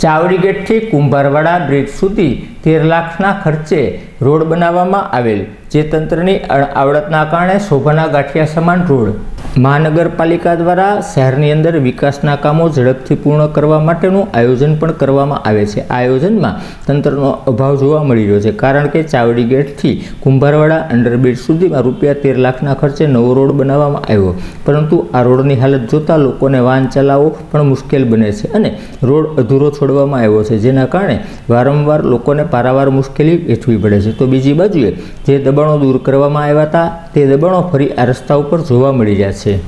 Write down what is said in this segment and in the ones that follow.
Chawdi ગેટથી Kumbharwada bridge સુધી તેર લાખના ખર્ચે રોડ બનાવવામાં આવેલ, જે તંત્રની આવડતના કારણે શોભાના ગાંઠિયા સમાન રોડ મહાનગરપાલિકા દ્વારા શહેરની અંદર વિકાસના કામો ઝડપથી પૂર્ણ કરવા માટેનું આયોજન પણ કરવામાં આવે છે. આ આયોજનમાં તંત્રનો અભાવ જોવા મળી રહ્યો છે. કારણ કે ચાવડી ગેટથી કુંભારવાડા અંડરબ્રિજ સુધીમાં રૂપિયા તેર લાખના ખર્ચે નવો રોડ બનાવવામાં આવ્યો. પરંતુ આ રોડની હાલત જોતાં લોકોને વાહન ચલાવવો પણ મુશ્કેલ બને છે અને રોડ અધૂરો છોડવામાં આવ્યો છે, જેના કારણે વારંવાર લોકોને પારાવાર મુશ્કેલી વેઠવી પડે છે. તો બીજી બાજુએ જે દબાણો દૂર કરવામાં આવ્યા હતા, તે દબાણો ફરી આ રસ્તા ઉપર જોવા મળી રહ્યા છે. 对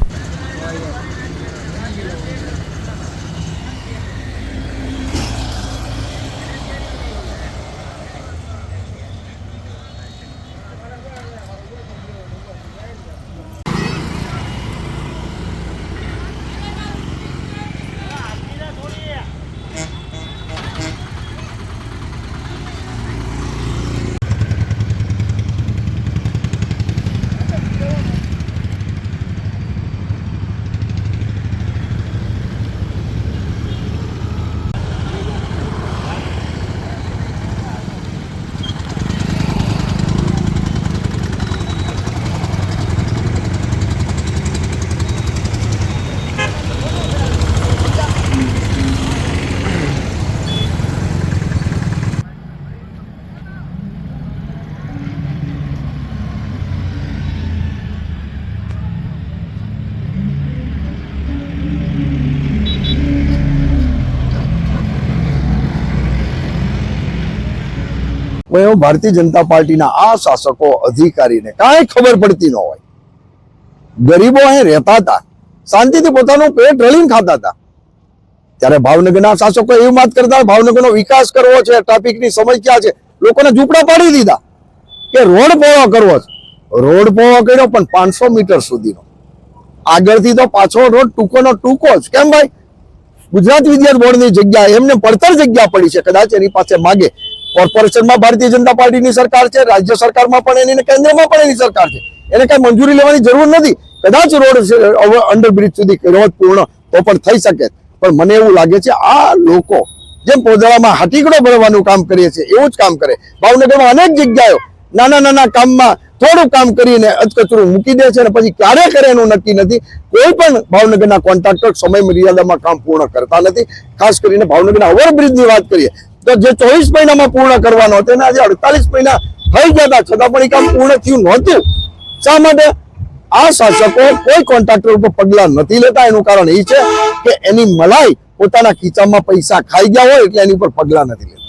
હવે ભારતીય જનતા પાર્ટીના આ શાસકો અધિકારીને કાંઈ ખબર પડતી ન હોય. ગરીબો અહીં રહેતા હતા. શાંતિથી પોતાનું પેટ રળીને ખાતા હતા. ત્યારે ભાવનગરના શાસકો એવી વાત કરતા, ભાવનગરનો વિકાસ કરવો છે ટ્રાફિકની સમસ્યા છે, લોકોને ઝૂંપડા પાડી દીધા કે રોડ પહોળો કરવો છે. રોડ પહોળો કર્યો પણ પાંચસો મીટર સુધીનો. આગળથી તો પાછો રોડ ટૂંકોનો ટૂંકો જ. કેમ ભાઈ? ગુજરાત વિદ્યાર્થી બોર્ડની જગ્યા, એમને પડતર જગ્યા પડી છે. કદાચ એની પાસે માગે. કોર્પોરેશનમાં ભારતીય જનતા પાર્ટીની સરકાર છે, રાજ્ય સરકારમાં પણ એની કેન્દ્રમાં પણ એની સરકાર છે. એને કઈ મંજૂરી લેવાની જરૂર નથી. કદાચ રોડ અંડરબ્રિજ સુધી રોડ પૂર્ણ તો પણ થઈ શકે. પણ મને એવું લાગે છે, આ લોકો જેમ પોદળામાં હાટીકડો ભરવાનું કામ કરીએ છીએ એવું જ કામ કરે. ભાવનગરમાં અનેક જગ્યાએ નાના નાના કામમાં થોડું કામ કરીને અચકચરું મૂકી દે છે અને પછી ક્યારે કરે એનું નક્કી નથી. કોઈ પણ ભાવનગરના કોન્ટ્રાક્ટર સમય મર્યાદામાં કામ પૂર્ણ કરતા નથી. ખાસ કરીને ભાવનગરના ઓવરબ્રિજની વાત કરીએ તો જે ચોવીસ મહિનામાં પૂર્ણ કરવાનો હતો, એને આજે અડતાલીસ મહિના થઈ ગયા હતા. છતાં પણ એ કામ પૂર્ણ થયું નહોતું. શા માટે? આ શાસકો કોઈ કોન્ટ્રાક્ટર ઉપર પગલા નથી લેતા. એનું કારણ એ છે કે એની મલાઈ પોતાના ખીચામાં પૈસા ખાઈ ગયા હોય એટલે એની ઉપર પગલાં નથી લેતા.